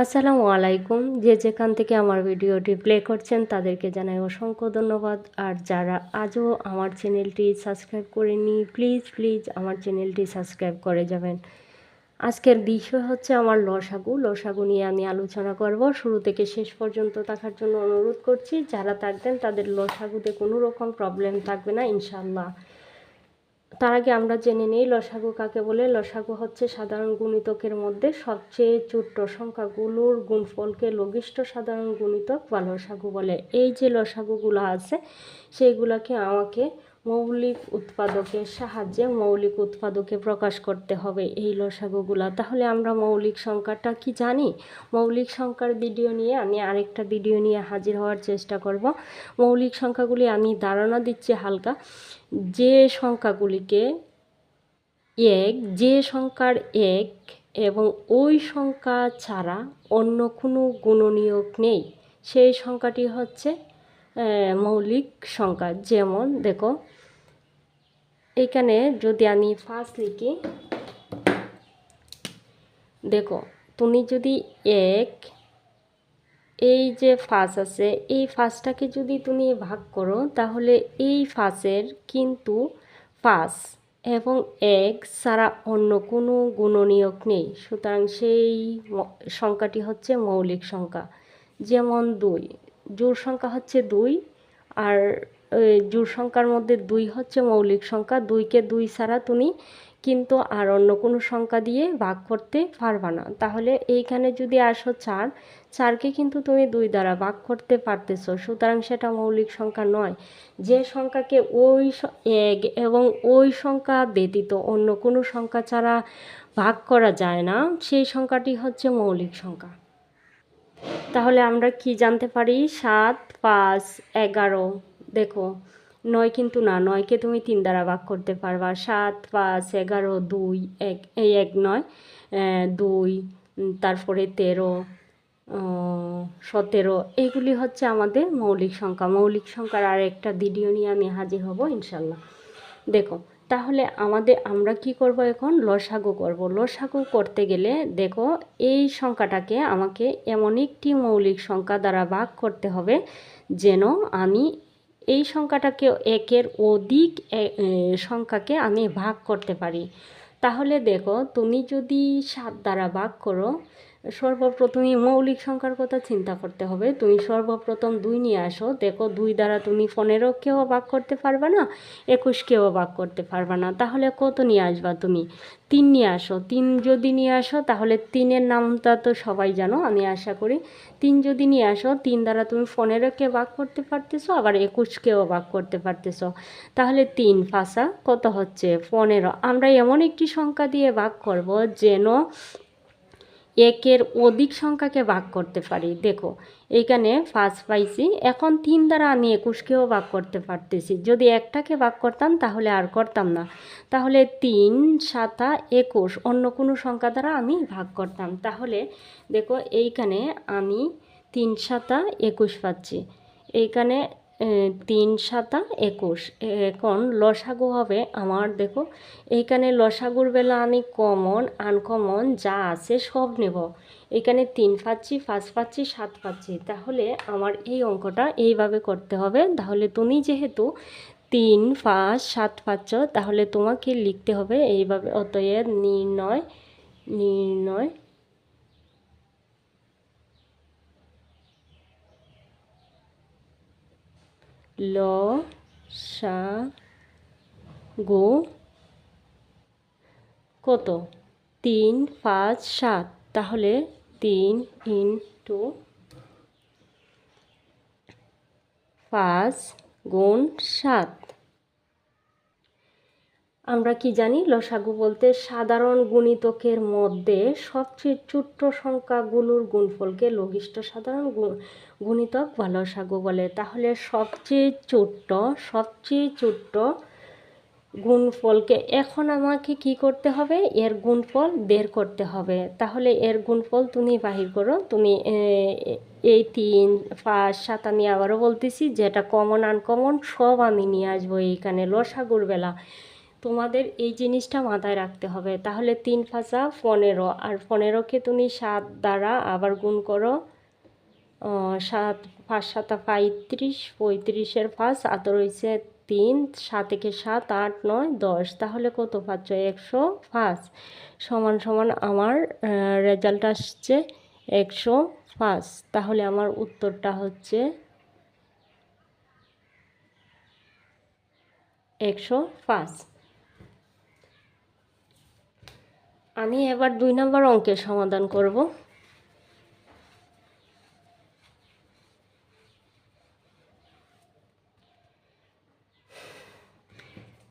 আসসালামু আলাইকুম। যে যেখান থেকে আমার ভিডিওটি প্লে করছেন, তাদেরকে জানাই অসংখ্য ধন্যবাদ। আর যারা আজও আমার চ্যানেলটি সাবস্ক্রাইব করেনি প্লিজ প্লিজ আমার চ্যানেলটি সাবস্ক্রাইব করে যাবেন। আজকের বিষয় হচ্ছে আমার লসাগু। লসাগু নিয়ে আমি আলোচনা করব। শুরু থেকে শেষ পর্যন্ত থাকার জন্য অনুরোধ করছি, যারা থাকবেন তাদের লসাগুতে কোনো রকম প্রবলেম থাকবে না ইনশাল্লাহ তার আগে আমরা জেনে নিই, লসাগু কাকে বলে? লসাগু হচ্ছে সাধারণ গুণিতকের মধ্যে সবচেয়ে ছোট্ট সংখ্যাগুলোর গুণফলকে লঘিষ্ঠ সাধারণ গুণিতক বা লসাগু বলে। এই যে লসাগুগুলো আছে, সেইগুলোকে আমাকে মৌলিক উৎপাদকের সাহায্যে মৌলিক উৎপাদকে প্রকাশ করতে হবে এই লসাগুগুলা। তাহলে আমরা মৌলিক সংখ্যাটা কি জানি? মৌলিক সংখ্যার ভিডিও নিয়ে আমি আরেকটা ভিডিও নিয়ে হাজির হওয়ার চেষ্টা করব। মৌলিক সংখ্যাগুলি আমি ধারণা দিচ্ছি হালকা। যে সংখ্যাগুলিকে এক, যে সংখ্যার এক এবং ওই সংখ্যা ছাড়া অন্য কোনো গুণনীয়ক নেই। সেই সংখ্যাটি হচ্ছে মৌলিক সংখ্যা। যেমন, দেখো এখানে যদি আমি ফার্স্ট লিখি, দেখো, তুমি যদি এক, এই যে ফাঁস আছে, এই ফাঁসটাকে যদি তুমি ভাগ করো, তাহলে এই ফাঁসের কিন্তু ফাঁস এবং এক ছাড়া অন্য কোনো গুণনীয়ক নেই। সুতরাং সেই সংখ্যাটি হচ্ছে মৌলিক সংখ্যা। যেমন দুই জোর সংখ্যা হচ্ছে দুই, আর জোর সংখ্যার মধ্যে দুই হচ্ছে মৌলিক সংখ্যা। দুইকে দুই ছাড়া তুমি কিন্তু আর অন্য কোনো সংখ্যা দিয়ে ভাগ করতে পারবা না। তাহলে এইখানে যদি আসো চার, চারকে কিন্তু তুমি দুই দ্বারা ভাগ করতে পারতেছ। সুতরাং সেটা মৌলিক সংখ্যা নয়। যে সংখ্যাকে ওই এক এবং ওই সংখ্যা ব্যতীত অন্য কোনো সংখ্যা ছাড়া ভাগ করা যায় না, সেই সংখ্যাটি হচ্ছে মৌলিক সংখ্যা। তাহলে আমরা কি জানতে পারি? সাত, পাঁচ, এগারো। দেখো, নয় কিন্তু না, নয়কে তুমি তিন দ্বারা ভাগ করতে পারবা। সাত, পাঁচ, এগারো, দুই, এক, এই এক নয় দুই তারপরে তেরো সতেরো, এইগুলি হচ্ছে আমাদের মৌলিক সংখ্যা। মৌলিক সংখ্যার আর একটা ভিডিও নিয়ে আমি হাজির হব ইনশাল্লাহ দেখো, তাহলে আমাদের, আমরা কি করব এখন? লসাগু করব। লসাগু করতে গেলে দেখো, এই সংখ্যাটাকে আমাকে এমন একটি মৌলিক সংখ্যা দ্বারা ভাগ করতে হবে যেন আমি এই সংখ্যাটাকে একের অধিক সংখ্যাকে আমি ভাগ করতে পারি। তাহলে দেখো, তুমি যদি সাত দ্বারা ভাগ করো সর্বপ্রথমই মৌলিক সংখ্যার কথা চিন্তা করতে হবে। তুমি সর্বপ্রথম দুই নিয়ে আসো। দেখো, দুই দ্বারা তুমি পনেরোকেও ভাগ করতে পারবে না একুশকেও ভাগ করতে পারবে না। তাহলে কত নিয়ে আসবা তুমি? তিন নিয়ে আসো। তিন যদি নিয়ে আসো, তাহলে তিনের নামটা তো সবাই জানো, আমি আশা করি। তিন যদি নিয়ে আসো, তিন দ্বারা তুমি পনেরোকে ভাগ করতে পারতেছো, আবার একুশকেও ভাগ করতে পারতেছো। তাহলে তিন ফাঁসা কত হচ্ছে? পনেরো। আমরা এমন একটি সংখ্যা দিয়ে ভাগ করব যেন একের অধিক সংখ্যাকে ভাগ করতে পারি। দেখো, এইখানে ফার্স্ট পাইছি। এখন তিন দ্বারা আমি একুশকেও ভাগ করতে পারতেছি। যদি একটাকে ভাগ করতাম, তাহলে আর করতাম না। তাহলে তিন, সাতা, একুশ অন্য কোনো সংখ্যা দ্বারা আমি ভাগ করতাম। তাহলে দেখো, এইখানে আমি তিন, সাতা, একুশ পাচ্ছি। এইখানে তিন সাতা একুশ। এখন লসাগু হবে আমার, দেখো। এইখানে লসাগুর বেলা আমি কমন আনকমন যা আছে সব নেব। এখানে তিন পাচ্ছি, পাঁচ পাচ্ছি, সাত পাচ্ছি। তাহলে আমার এই অঙ্কটা এইভাবে করতে হবে। তাহলে তুমি যেহেতু তিন, পাঁচ, সাত পাচ্ছ, তাহলে তোমাকে লিখতে হবে এইভাবে। অতএব নির্ণয় নির্ণয় ল, সা, গো। কত? তিন, পাঁচ, সাত। তাহলে তিন ইন্টু পাঁচ গুণ সাত। আমরা কি জানি? লসাগু বলতে সাধারণ গুণিতকের মধ্যে সবচেয়ে ছোট্ট সংখ্যাগুলোর গুণফলকে লঘিষ্ঠ সাধারণ গুণিতক বা লসাগু বলে। তাহলে সবচেয়ে ছোট্ট সবচেয়ে ছোট্ট গুণফলকে এখন আমাকে কি করতে হবে? এর গুণফল বের করতে হবে। তাহলে এর গুণফল তুমি বাহির করো। তুমি এই তিন, পাঁচ, সাত আমি আবারও বলতেছি, যেটা কমন আনকমন সব আমি নিয়ে আসব এইখানে লসাগুর বেলা। তোমাদের এই জিনিসটা মাথায় রাখতে হবে। তাহলে তিন ফাঁসা পনেরো। আর পনেরোকে তুমি সাত দ্বারা আবার গুণ করো। সাত, পাঁচ, সাতা পঁয়ত্রিশ, পঁয়ত্রিশের পাঁচ আত রয়েছে তিন, সাত থেকে সাত, আট, নয়, দশ। তাহলে কত পাচ্ছ? একশো পাঁচ। সমান সমান আমার রেজাল্ট আসছে একশো পাঁচ। তাহলে আমার উত্তরটা হচ্ছে একশো পাঁচ। আমি এবার দুই নম্বর অঙ্কের সমাধান করব।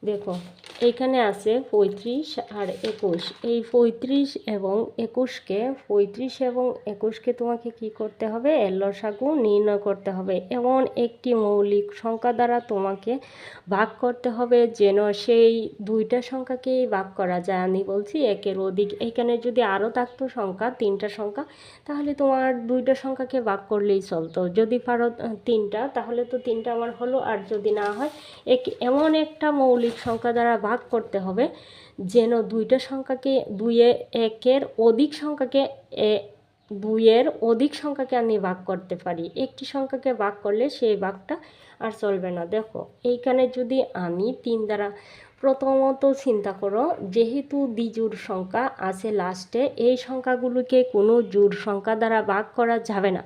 দেখো এইখানে আছে পঁয়ত্রিশ আর একুশ। এই পঁয়ত্রিশ এবং একুশকে, পঁয়ত্রিশ এবং একুশকে তোমাকে কি করতে হবে? এর লসাগু নির্ণয় করতে হবে। এমন একটি মৌলিক সংখ্যা দ্বারা তোমাকে ভাগ করতে হবে যেন সেই দুইটা সংখ্যাকেই ভাগ করা যায়। আমি বলছি একের অধিক। এখানে যদি আরও থাকতো সংখ্যা, তিনটা সংখ্যা, তাহলে তোমার দুইটা সংখ্যাকে ভাগ করলেই চলতো। যদি পারো তিনটা, তাহলে তো তিনটা আমার হলো। আর যদি না হয়, এক এমন একটা মৌলিক সংখ্যা দ্বারা ভাগ করতে হবে, যেন দুইটা সংখ্যাকে দুইয়ে একের অধিক সংখ্যাকে দুইয়ের অধিক সংখ্যাকে আমি ভাগ করতে পারি। একটি সংখ্যাকে ভাগ করলে সেই ভাগটা আর চলবে না। দেখো, এইখানে যদি আমি তিন দ্বারা প্রথমত চিন্তা করো, যেহেতু দ্বিজোড় সংখ্যা আছে লাস্টে এই সংখ্যাগুলোকে কোনো জোড় সংখ্যা দ্বারা ভাগ করা যাবে না।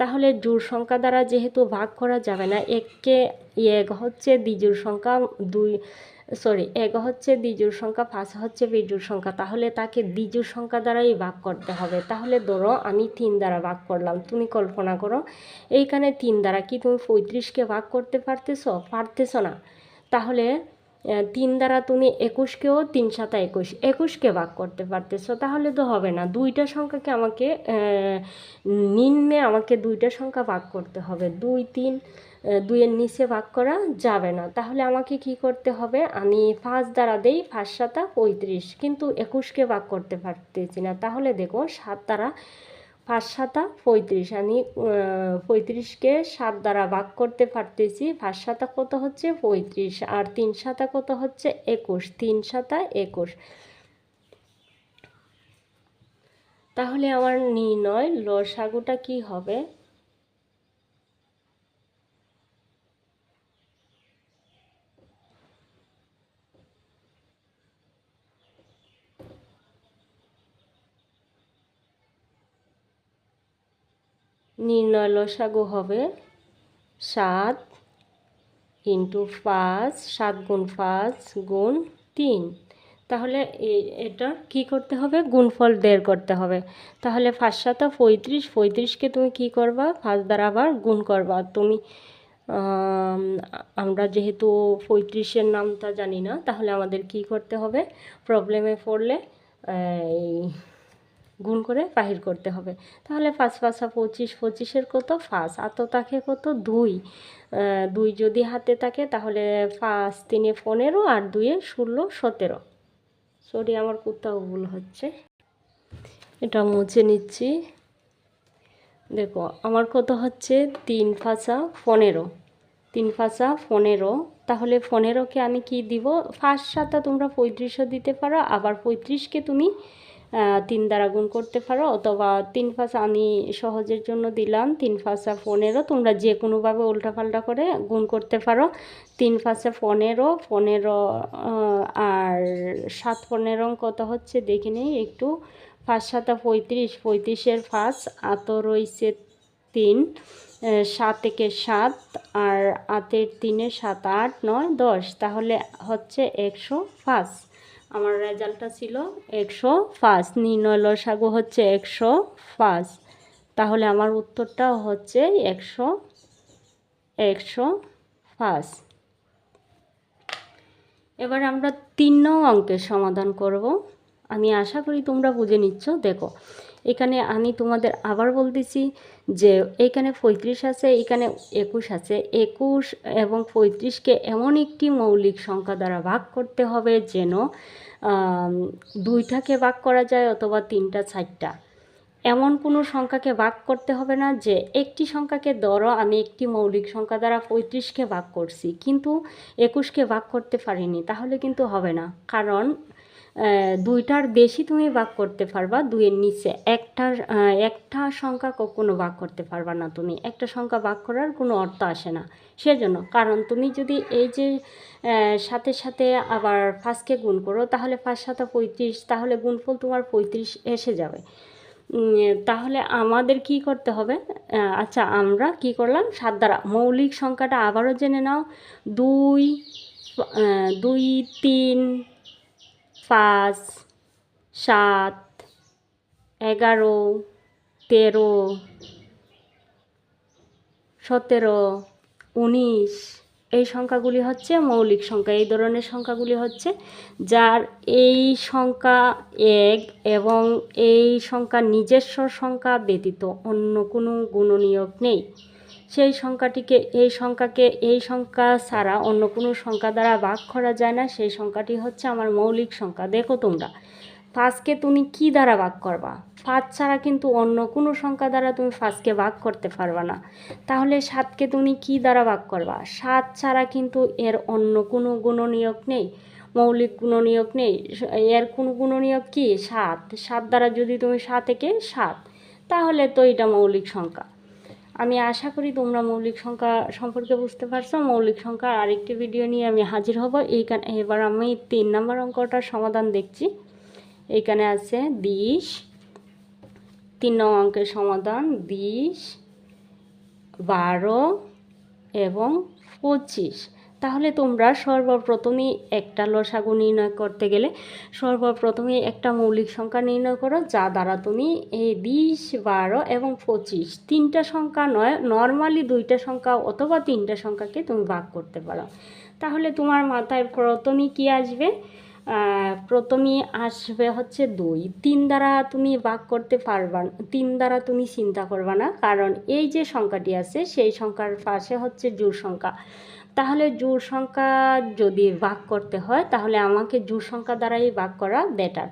তাহলে জোড় সংখ্যা দ্বারা যেহেতু ভাগ করা যাবে না এককে এক হচ্ছে দ্বিজোড় সংখ্যা, দুই সরি এক হচ্ছে দ্বিজোড় সংখ্যা, পাঁচ হচ্ছে বিজোড় সংখ্যা, তাহলে তাকে দ্বিজোড় সংখ্যা দ্বারাই ভাগ করতে হবে। তাহলে ধরো আমি তিন দ্বারা ভাগ করলাম, তুমি কল্পনা করো এইখানে তিন দ্বারা কি তুমি পঁয়ত্রিশকে ভাগ করতে পারতেছো? পারতেছো না। তাহলে তিন দ্বারা তুমি একুশকেও তিন সাতা একুশ, একুশকে ভাগ করতে পারতেছো, তাহলে তো হবে না। দুইটা সংখ্যাকে আমাকে নিম্নে আমাকে দুইটা সংখ্যা ভাগ করতে হবে। দুই, তিন দুইয়ের নিচে ভাগ করা যাবে না। তাহলে আমাকে কি করতে হবে? আমি পাঁচ দ্বারা দেই, পাঁচ সাতা পঁয়ত্রিশ, কিন্তু একুশকে ভাগ করতে পারতেছি না। তাহলে দেখো, সাত দ্বারা পাঁচ সাতা পঁয়ত্রিশ। আমি পঁয়ত্রিশকে সাত দ্বারা ভাগ করতে পারতেছি। পাঁচ সাতা কত হচ্ছে? পঁয়ত্রিশ। আর তিন সাতা কত হচ্ছে? একুশ। তিন সাতা একুশ। তাহলে আমার নির্ণয় লসাগুটা কি হবে? নির্ণয় লসাগু হবে সাত ইন্টু পাঁচ, সাত গুণ পাঁচ গুণ তিন। তাহলে এটা কি করতে হবে? গুণফল বের করতে হবে। তাহলে পাঁচ সাতা পঁয়ত্রিশ, পঁয়ত্রিশকে তুমি কি করবা? পাঁচ দ্বারা আবার গুণ করবা। তুমি আমরা যেহেতু পঁয়ত্রিশের নামটা জানি না, তাহলে আমাদের কি করতে হবে? প্রবলেমে পড়লে, এই গুণ করে বাহির করতে হবে। তাহলে পাঁচ পাঁচা পঁচিশ, পঁচিশের কত? পাঁচ। আর তো তাকে কত? দুই। দুই যদি হাতে থাকে তাহলে পাঁচ, তিনে পনেরো আর দুইয়ে ষোলো, সতেরো। সরি আমার কোথাও ভুল হচ্ছে। এটা মুছে নিচ্ছি। দেখো, আমার কত হচ্ছে? তিন পাঁচা পনেরো। তিন পাঁচা পনেরো। তাহলে পনেরোকে আমি কি দিব? ফার্স্ট সাতটা তোমরা পঁয়ত্রিশও দিতে পারো, আবার পঁয়ত্রিশকে তুমি তিন দ্বারা গুণ করতে পারো। অথবা তিন পাঁচা আমি সহজের জন্য দিলাম, তিন পাঁচা পনেরো তোমরা যে কোনোভাবে উল্টাপাল্টা করে গুণ করতে পারো। তিন পাঁচা পনেরো পনেরো আর সাত পনেরো কত হচ্ছে, দেখে নেই একটু। পাঁচ সাতা পঁয়ত্রিশ, পঁয়ত্রিশের পাঁচ আত রয়েছে তিন সাত থেকে সাত, আর আতের তিনে সাত, আট, নয়, দশ। তাহলে হচ্ছে একশো পাঁচ আমার রেজাল্টটা ছিল একশো ফার্স্ট নির্ণয় লসাগু হচ্ছে একশো ফার্স্ট তাহলে আমার উত্তরটা হচ্ছে একশো একশো ফার্স্ট এবার আমরা তিন নং অঙ্কের সমাধান করব। আমি আশা করি তোমরা বুঝে নিচ্ছ, দেখো। এখানে আমি তোমাদের আবার বলতেছি যে এখানে পঁয়ত্রিশ আছে, এখানে একুশ আছে। একুশ এবং পঁয়ত্রিশকে এমন একটি মৌলিক সংখ্যা দ্বারা ভাগ করতে হবে যেন দুইটাকে ভাগ করা যায় অথবা তিনটা, চারটা। এমন কোনো সংখ্যাকে ভাগ করতে হবে না যে একটি সংখ্যাকে ধরো আমি একটি মৌলিক সংখ্যা দ্বারা পঁয়ত্রিশকে ভাগ করছি, কিন্তু একুশকে ভাগ করতে পারিনি, তাহলে কিন্তু হবে না। কারণ দুইটার বেশি তুমি ভাগ করতে পারবা দুইয়ের নিচে। একটার একটা সংখ্যা কখনো ভাগ করতে পারবা না তুমি। একটা সংখ্যা ভাগ করার কোনো অর্থ আসে না। সেজন্য, কারণ তুমি যদি এই যে সাথে সাথে আবার ফার্স্টকে গুণ করো, তাহলে ফার্স্ট সাথে পঁয়ত্রিশ, তাহলে গুণফল তোমার পঁয়ত্রিশ এসে যাবে। তাহলে আমাদের কি করতে হবে? আচ্ছা আমরা কি করলাম? সাত দ্বারা। মৌলিক সংখ্যাটা আবারও জেনে নাও। দুই দুই, তিন পাঁচ, সাত, এগারো, তেরো, সতেরো, উনিশ। এই সংখ্যাগুলি হচ্ছে মৌলিক সংখ্যা। এই ধরনের সংখ্যাগুলি হচ্ছে যার এই সংখ্যা এক এবং এই সংখ্যা নিজস্ব সংখ্যা ব্যতীত অন্য কোনো গুণনীয়ক নেই। সেই সংখ্যাটিকে, এই সংখ্যাকে, এই সংখ্যা ছাড়া অন্য কোনো সংখ্যা দ্বারা ভাগ করা যায় না, সেই সংখ্যাটি হচ্ছে আমার মৌলিক সংখ্যা। দেখো তোমরা, পাঁচকে তুমি কি দ্বারা ভাগ করবা? পাঁচ ছাড়া কিন্তু অন্য কোনো সংখ্যা দ্বারা তুমি পাঁচকে ভাগ করতে পারবা না। তাহলে সাতকে তুমি কি দ্বারা ভাগ করবা? সাত ছাড়া কিন্তু এর অন্য কোনো গুণনীয়ক নেই, মৌলিক গুণনীয়ক নেই। এর কোনো গুণনীয়ক কি? সাত। সাত দ্বারা যদি তুমি সাত একে সাত, তাহলে তো এটা মৌলিক সংখ্যা। আমি আশা করি তোমরা মৌলিক সংখ্যা সম্পর্কে বুঝতে পারছ। মৌলিক সংখ্যার আরেকটি ভিডিও নিয়ে আমি হাজির হব। এইখানে, এবার আমি তিন নম্বর অঙ্কটার সমাধান দেখছি। এইখানে আছে বিশ, তিন নং অঙ্কের সমাধান বিশ, বারো এবং পঁচিশ। তাহলে তোমরা সর্বপ্রথমেই একটা লসাগু নির্ণয় করতে গেলে সর্বপ্রথমে একটা মৌলিক সংখ্যা নির্ণয় করো যা দ্বারা তুমি এই বিশ বারো এবং পঁচিশ। তিনটা সংখ্যা নয় নর্মালি দুইটা সংখ্যা অথবা তিনটা সংখ্যাকে তুমি ভাগ করতে পারো। তাহলে তোমার মাথায় প্রথমেই কি আসবে? আহ, প্রথমেই আসবে হচ্ছে দুই। তিন দ্বারা তুমি ভাগ করতে পারবা তিন দ্বারা তুমি চিন্তা করবা না কারণ এই যে সংখ্যাটি আছে সেই সংখ্যার পাশে হচ্ছে জোড় সংখ্যা। তাহলে জোর সংখ্যা যদি ভাগ করতে হয়, তাহলে আমাকে জোর সংখ্যা দ্বারাই ভাগ করা বেটার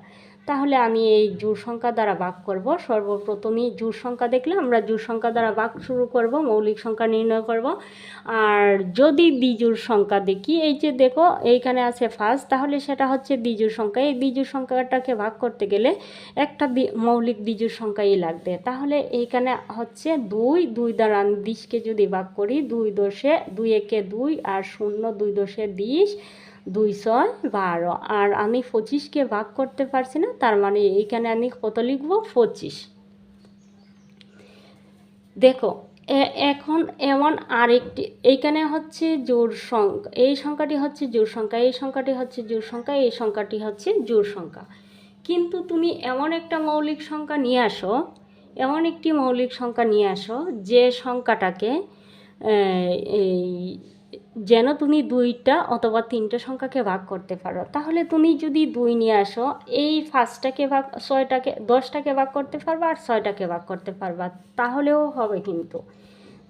তাহলে আমি এই জোড় সংখ্যা দ্বারা ভাগ করব। সর্বপ্রথমেই জোড় সংখ্যা দেখলে আমরা জোড় সংখ্যা দ্বারা ভাগ শুরু করব, মৌলিক সংখ্যা নির্ণয় করব। আর যদি বিজোড় সংখ্যা দেখি, এই যে দেখো, এইখানে আছে ফার্স্ট তাহলে সেটা হচ্ছে বিজোড় সংখ্যা। এই বিজোড় সংখ্যাটাকে ভাগ করতে গেলে একটা মৌলিক বিজোড় সংখ্যাই লাগবে। তাহলে এইখানে হচ্ছে দুই দুই দ্বারা আমি বিশকে যদি ভাগ করি, দুই দশে দুই একে দুই আর শূন্য দুই দশে বিশ দুই ছয় বারো। আর আমি পঁচিশকে ভাগ করতে পারছি না, তার মানে এইখানে আমি কত লিখব? পঁচিশ। দেখো এখন এমন আরেকটি, এইখানে হচ্ছে জোড় সংখ্যা, এই সংখ্যাটি হচ্ছে জোড় সংখ্যা, এই সংখ্যাটি হচ্ছে জোড় সংখ্যা, এই সংখ্যাটি হচ্ছে জোড় সংখ্যা। কিন্তু তুমি এমন একটা মৌলিক সংখ্যা নিয়ে আসো, এমন একটি মৌলিক সংখ্যা নিয়ে আসো যে সংখ্যাটাকে এই যেন তুমি দুইটা অথবা তিনটা সংখ্যাকে ভাগ করতে পারো। তাহলে তুমি যদি দুই নিয়ে আসো, এই ফার্স্টটাকে ভাগ, ছয়টাকে, দশটাকে ভাগ করতে পারবা আর ছয়টাকে ভাগ করতে পারবা। তাহলেও হবে কিন্তু।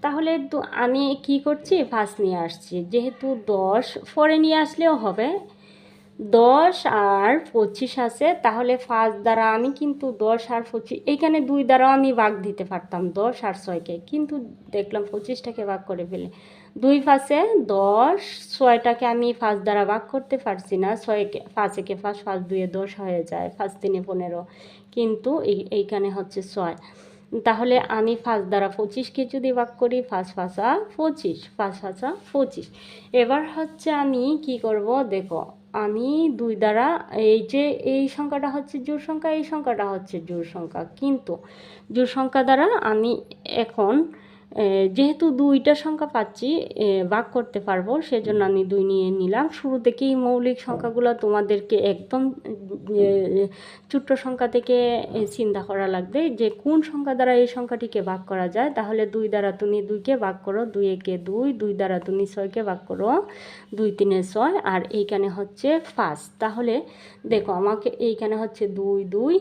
তাহলে আমি কি করছি? ফার্স্ট নিয়ে আসছি। যেহেতু দশ পরে নিয়ে আসলেও হবে। দশ আর পঁচিশ আছে, তাহলে ফার্স্ট দ্বারা আমি কিন্তু দশ আর পঁচিশ, এইখানে দুই দ্বারাও আমি ভাগ দিতে পারতাম, দশ আর ছয়কে। কিন্তু দেখলাম পঁচিশটাকে ভাগ করে ফেলে। দুই ফাঁসে দশ, ছয়টাকে আমি ফার্স্ট দ্বারা ভাগ করতে পারছি না। ছয়কে, ফাঁসেকে ফার্স্ট ফার্স্ট দুয়ে দশ হয়ে যায় ফার্স্ট তিনে পনেরো। কিন্তু এই- এইখানে হচ্ছে ছয়। তাহলে আমি ফার্স্ট দ্বারা পঁচিশকে যদি ভাগ করি ফার্স্ট ফাঁসা পঁচিশ ফার্স্ট ফাঁসা পঁচিশ। এবার হচ্ছে আমি কি করব? দেখো, আমি দুই দ্বারা, এই যে এই সংখ্যাটা হচ্ছে জোড় সংখ্যা, এই সংখ্যাটা হচ্ছে জোড় সংখ্যা। কিন্তু জোড় সংখ্যা দ্বারা আমি এখন যেহেতু দুইটা সংখ্যা পাচ্ছি ভাগ করতে পারব, সেজন্য আমি দুই নিয়ে নিলাম। শুরু থেকেই মৌলিক সংখ্যাগুলো তোমাদেরকে একদম ছোট্ট সংখ্যা থেকে চিন্তা করা লাগবে যে কোন সংখ্যা দ্বারা এই সংখ্যাটিকে ভাগ করা যায়। তাহলে দুই দ্বারা তুমি দুইকে ভাগ করো, দুই একে দুই দুই দ্বারা তুমি ছয়কে ভাগ করো, দুই তিনে ছয়, আর এইখানে হচ্ছে পাঁচ। তাহলে দেখো, আমাকে এইখানে হচ্ছে দুই দুই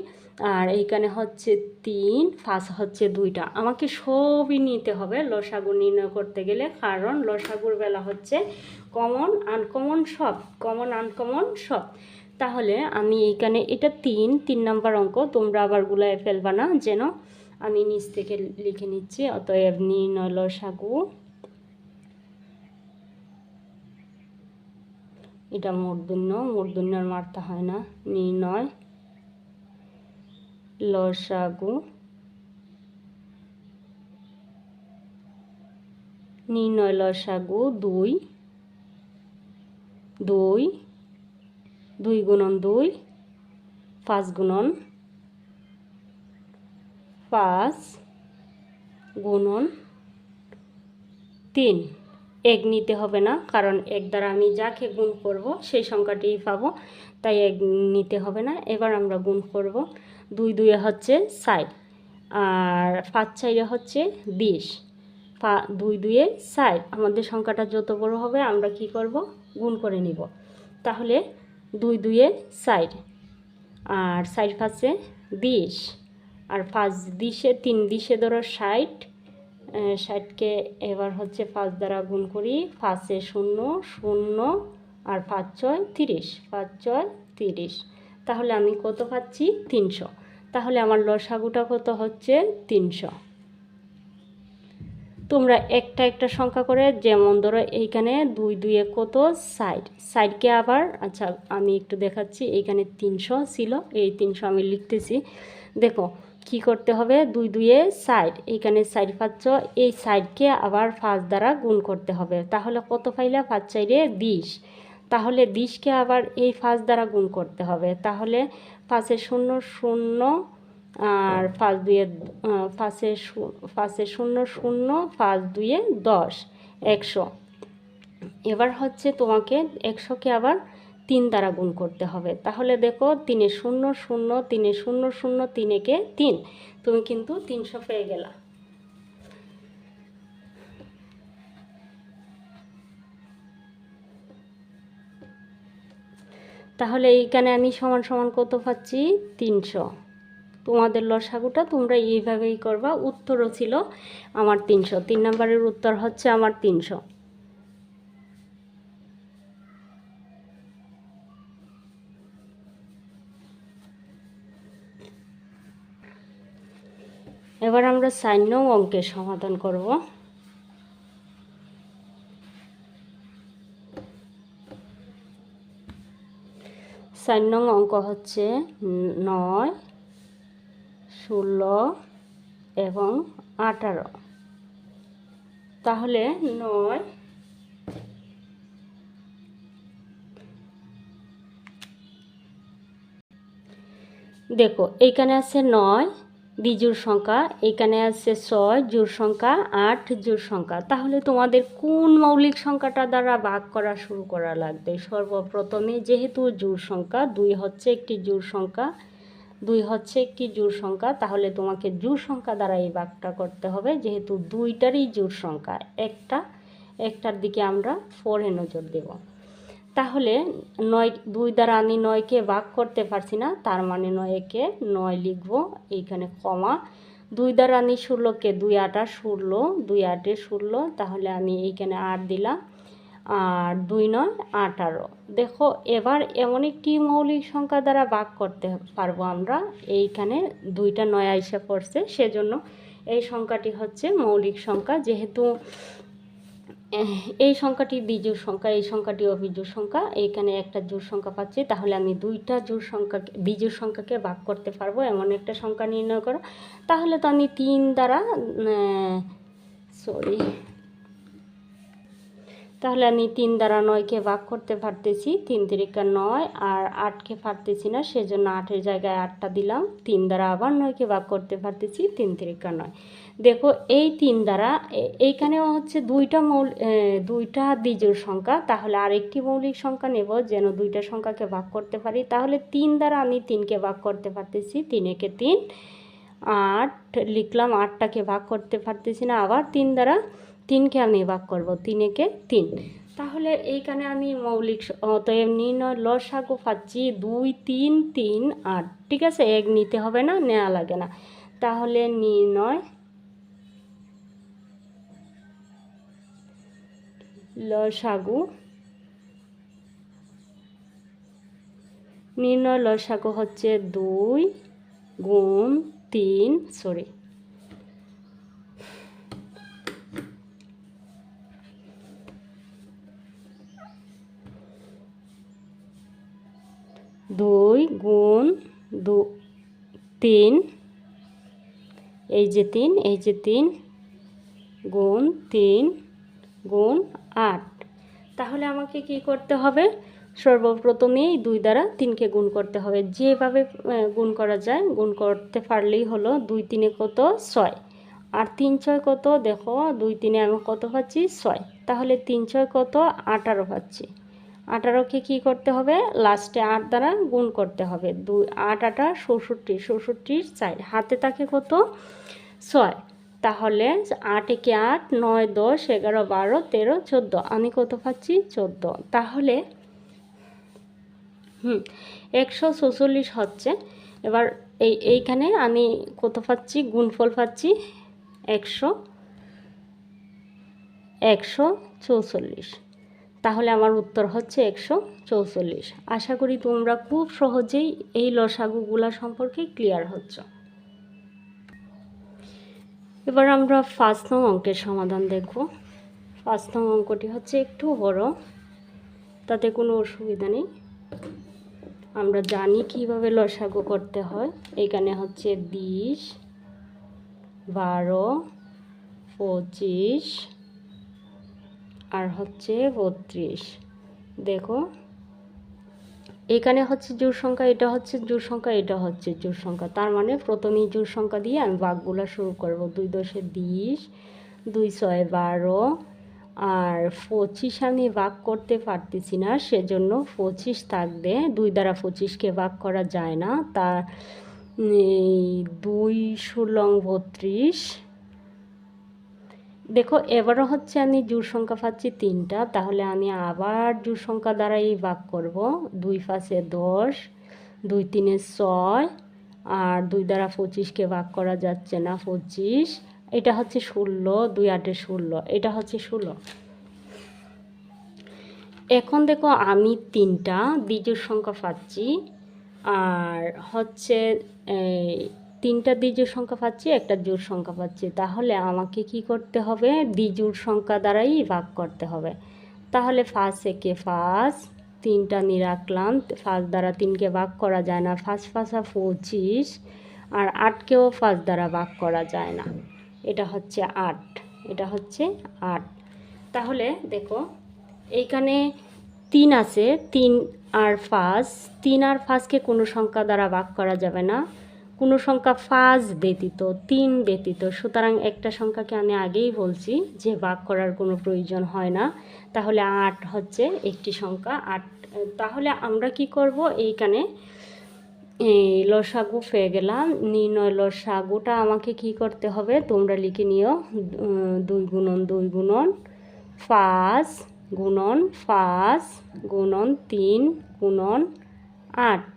আর এইখানে হচ্ছে তিন, পাঁচ হচ্ছে দুইটা। আমাকে সবই নিতে হবে লসাগু নির্ণয় করতে গেলে, কারণ লসাগুর বেলা হচ্ছে কমন আনকমন সব কমন আনকমন সব। তাহলে আমি এইখানে, এটা তিন তিন নাম্বার অঙ্ক, তোমরা আবার গুলায় ফেলবা না, যেন আমি নিচ থেকে লিখে নিচ্ছি, অতএব নির্ণয় লসাগু। এটা মূর্ধন্য, মূর্ধন্যর মারতে হয় না, নির্ণয়। লসাগু, নির্ণয় লসাগু দুই দুই দুই গুণন দুই, পাঁচ গুণন পাঁচ গুণন তিন। এক নিতে হবে না, কারণ এক দ্বারা আমি যাকে গুণ করব সেই সংখ্যাটিই পাবো, তাই এক নিতে হবে না। এবার আমরা গুণ করব। দুই দুয়ে হচ্ছে ষাট আর পাঁচ চাইরে হচ্ছে বিশ। পা দুই দুয়ে ষাট আমাদের সংখ্যাটা যত বড় হবে, আমরা কি করব? গুণ করে নিব। তাহলে দুই দুয়ে ষাট আর ষাট পাঁচে বিশ। আর পাঁচ দিশে, তিন দিশে ধরো ষাট। ষাটকে এবার হচ্ছে পাঁচ দ্বারা গুণ করি, পাঁচে শূন্য শূন্য, আর পাঁচ ছয় তিরিশ। পাঁচ ছয় তিরিশ। তাহলে আমি কত পাচ্ছি? তিনশো। তাহলে আমার লসাগুটা কত হচ্ছে? তিনশো। তোমরা একটা একটা সংখ্যা করে, যেমন ধরো এইখানে দুই দুইয়ে কত? সাইড সাইডকে আবার আচ্ছা আমি একটু দেখাচ্ছি, এইখানে তিনশো ছিল, এই তিনশো আমি লিখতেছি। দেখো, কি করতে হবে? দুই দুইয়ে সাইড এইখানে সাইড পাচ্ছ, এই সাইডকে আবার পাঁচ দ্বারা গুণ করতে হবে। তাহলে কত পাইলা? পাঁচ চাইরে বিশ। তাহলে বিশকে আবার এই পাঁচ দ্বারা গুণ করতে হবে। তাহলে পাঁচে শূন্য শূন্য আর পাঁচ দুয়ে পাঁচে পাঁচে শূন্য শূন্য, পাঁচ দুয়ে দশ, একশো। এবার হচ্ছে তোমাকে একশোকে আবার তিন দ্বারা গুণ করতে হবে। তাহলে দেখো তিনে শূন্য শূন্য তিনে শূন্য শূন্য, তিনেকে তিন। তুমি কিন্তু তিনশো পেয়ে গেলা। তাহলে এইখানে আমি সমান সমান কত পাচ্ছি? তিনশো। তোমাদের লসাগুটা তোমরা এইভাবেই করবা। উত্তরও ছিল আমার তিনশো। তিন নম্বরের উত্তর হচ্ছে আমার তিনশো। এবার আমরা সাইন নং অঙ্কের সমাধান করব। সাইন নং অঙ্ক হচ্ছে নয় ষোলো এবং আঠারো। তাহলে নয় দেখো এইখানে আছে নয় দ্বিজোড় সংখ্যা, এখানে আছে ছয় জোর সংখ্যা, আট জোর সংখ্যা। তাহলে তোমাদের কোন মৌলিক সংখ্যাটা দ্বারা ভাগ করা শুরু করা লাগবে? সর্বপ্রথমে যেহেতু জোর সংখ্যা, দুই হচ্ছে একটি জোর সংখ্যা, দুই হচ্ছে একটি জোর সংখ্যা, তাহলে তোমাকে জোর সংখ্যা দ্বারা এই ভাগটা করতে হবে। যেহেতু দুইটারই জোর সংখ্যা, একটা, একটার দিকে আমরা ফোরে নজর দেব। তাহলে নয়, দুই দ্বারা আমি নয়কে ভাগ করতে পারছি না, তার মানে নয়কে নয় লিখব, এইখানে কমা। দুই দ্বারা আমি ষোলোকে দুই আটা ষোলো, দুই আটে ষোলো, তাহলে আমি এইখানে আট দিলাম। আর দুই নয়, আঠারো। দেখো, এবার এমন একটি মৌলিক সংখ্যা দ্বারা ভাগ করতে পারব আমরা, এইখানে দুইটা নয় আইসা পড়ছে, সেজন্য এই সংখ্যাটি হচ্ছে মৌলিক সংখ্যা, যেহেতু এই সংখ্যাটি বিজোড় সংখ্যা, এই সংখ্যাটি অবিজোড় সংখ্যা এইখানে একটা জোর সংখ্যা পাচ্ছি, তাহলে আমি দুইটা জোর সংখ্যাকে, বিজোড় সংখ্যাকে ভাগ করতে পারব, এমন একটা সংখ্যা নির্ণয় করো। তাহলে তো আমি তিন দ্বারা সরি তাহলে আমি তিন দ্বারা নয়কে ভাগ করতে পারতেছি, তিন তিরিকা নয়, আর আটকে পারতেছি না, সেজন্য আটের জায়গায় আটটা দিলাম, তিন দ্বারা আবার নয়কে ভাগ করতে পারতেছি, তিন তিরিকা নয়। দেখো, এই তিন দ্বারা এইখানেও হচ্ছে দুইটা মৌল দুইটা দ্বিজোর সংখ্যা, তাহলে আরেকটি মৌলিক সংখ্যা নেব, যেন দুইটা সংখ্যাকে ভাগ করতে পারি। তাহলে তিন দ্বারা আমি তিনকে ভাগ করতে পারতেছি তিনেকে তিন, আট, লিখলাম আটটাকে ভাগ করতে পারতেছি না, আবার তিন দ্বারা তিনকে আমি ভাগ করব তিনেকে তিন। তাহলে এইখানে আমি মৌলিক অতএব নির্ণয় লসাগু পাচ্ছি, দুই, তিন তিন, আট, ঠিক আছে? এক নিতে হবে না নেওয়া লাগে না। তাহলে নির্ণয় লসাগু। নির্ণয় লসাগু হচ্ছে দুই গুণ তিন সরি দুই গুণ দু, তিন, এই যে তিন, এই যে তিন, গুণ তিন, গুণ আট। তাহলে আমাকে কি করতে হবে? সর্বপ্রথমেই দুই দ্বারা তিনকে গুণ করতে হবে। যেভাবে গুণ করা যায়, গুণ করতে পারলেই হলো দুই তিনে কত? ছয়। আর তিন ছয় কত? দেখো, দুই তিনে আমি কত পাচ্ছি? ছয়। তাহলে তিন ছয় কত? আঠারো পাচ্ছি। আঠারোকে কি করতে হবে? লাস্টে আট দ্বারা গুণ করতে হবে। দুই, আট আটা ষষট্টি ষষট্টির চার। হাতে থাকে কত? ছয়। তাহলে আট একে আট, নয় দশ, এগারো বারো, তেরো, চোদ্দ। আমি কত পাচ্ছি? চোদ্দ। তাহলে, হুম, একশো ছচল্লিশ হচ্ছে। এবার এই, এইখানে আমি কত পাচ্ছি? গুণফল পাচ্ছি একশো একশো চৌচল্লিশ তাহলে আমার উত্তর হচ্ছে একশো চৌচল্লিশ আশা করি তোমরা খুব সহজেই এই লসাগুগুলা সম্পর্কে ক্লিয়ার হচ্ছ। এবার আমরা ফার্স্ট নং অঙ্কের সমাধান দেখব। ফার্স্ট নং অঙ্কটি হচ্ছে একটু বড়, তাতে কোনো অসুবিধা নেই। আমরা জানি কীভাবে লসাগু করতে হয়। এখানে হচ্ছে বিশ, বারো, পঁচিশ, আর হচ্ছে বত্রিশ। দেখো এখানে হচ্ছে জোর সংখ্যা, এটা হচ্ছে জোর সংখ্যা, এটা হচ্ছে জোর সংখ্যা। তার মানে প্রথমেই জোর সংখ্যা দিয়ে আমি বাঘগুলো শুরু করব। দুই দশে বিশ, দুই ছয় বারো, আর পঁচিশ আমি ভাগ করতে পারতেছি না, সেজন্য পঁচিশ থাকবে। দুই দ্বারা পঁচিশকে ভাগ করা যায় না। এই দুই ষোলং বত্রিশ দেখো, এবারও হচ্ছে আমি জোর সংখ্যা পাচ্ছি তিনটা, তাহলে আমি আবার জোর সংখ্যা দ্বারাই ভাগ করব। দুই পাশে দশ, দুই তিনে ছয়, আর দুই দ্বারা পঁচিশকে ভাগ করা যাচ্ছে না পঁচিশ। এটা হচ্ছে ষোলো, দুই আটে ষোলো, এটা হচ্ছে ষোলো। এখন দেখো, আমি তিনটা দ্বিজোর সংখ্যা পাচ্ছি, আর হচ্ছে, এই তিনটা দ্বিজোর সংখ্যা পাচ্ছি, একটা জোড় সংখ্যা পাচ্ছি। তাহলে আমাকে কি করতে হবে? দ্বিজোড় সংখ্যা দ্বারাই ভাগ করতে হবে। তাহলে ফার্স্ট একে ফার্স্ট তিনটা নিয়ে রাখলাম ফার্স্ট দ্বারা তিনকে ভাগ করা যায় না। ফার্স্ট ফাঁসা পঁচিশ, আর আটকেও ফার্স্ট দ্বারা ভাগ করা যায় না। এটা হচ্ছে আট, এটা হচ্ছে আট। তাহলে দেখো, এইখানে তিন আছে, তিন আর ফাঁস তিন আর ফাঁসকে কোনো সংখ্যা দ্বারা ভাগ করা যাবে না। কোনো সংখ্যা ফাঁস ব্যতীত, তিন ব্যতীত। সুতরাং একটা সংখ্যাকে আমি আগেই বলছি যে ভাগ করার কোনো প্রয়োজন হয় না। তাহলে আট হচ্ছে একটি সংখ্যা। আট, তাহলে আমরা কি করব? এইখানে এই লসাগু পেয়ে গেলাম। নির্ণয় লসাগুটা আমাকে কি করতে হবে? তোমরা লিখে নিও। দুই গুণন দুই গুণন পাঁচ গুণন পাঁচ গুণন, তিন গুণন, আট।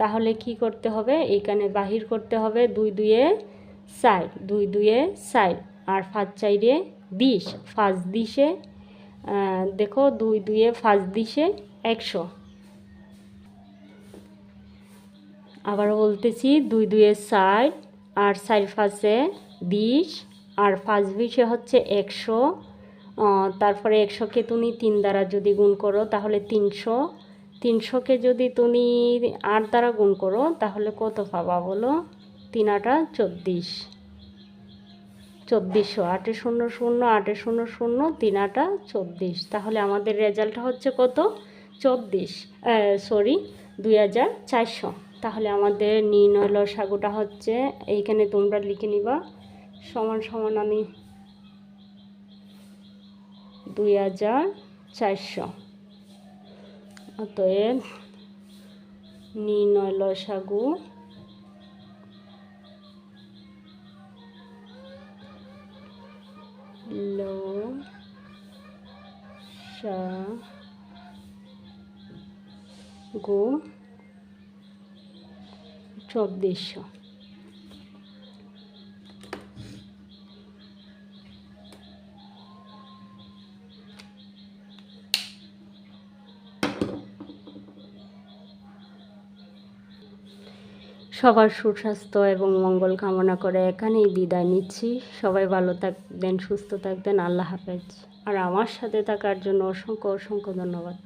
তাহলে কি করতে হবে? এখানে বাহির করতে হবে দুই দুয়ে চার, দুই দুয়ে চার আর পাঁচ চাইরে বিশ পাঁচ দিশে দেখো দুই দুয়ে পাঁচ দিশে একশো। আবার বলতেছি দুই দুয়ে ষাট আর চার ফাঁসে বিশ আর পাঁচ বিশে হচ্ছে একশো। তারপরে একশোকে তুমি তিন দ্বারা যদি গুণ করো তাহলে তিনশো। তিনশোকে যদি তুমি আট দ্বারা গুণ করো, তাহলে কত পাবা বলো? তিন আটা চব্বিশ। চব্বিশশো, আটে শূন্য শূন্য, আটে শূন্য শূন্য, তিন আটা চব্বিশ। তাহলে আমাদের রেজাল্ট হচ্ছে কত? চব্বিশ। সরি, দুই হাজার চারশো। তাহলে আমাদের নির্ণয় লসাগুটা হচ্ছে, এইখানে তোমরা লিখে নিবা। সমান সমান আমি দুই হাজার চারশো। অতএব নির্ণয় লসাগু ল সা গো চব্বিশশো সবার সুস্বাস্থ্য এবং মঙ্গল কামনা করে এখানেই বিদায় নিচ্ছি। সবাই ভালো থাকবেন, সুস্থ থাকবেন, আল্লাহ হাফেজ। আর আমার সাথে থাকার জন্য অসংখ্য অসংখ্য ধন্যবাদ।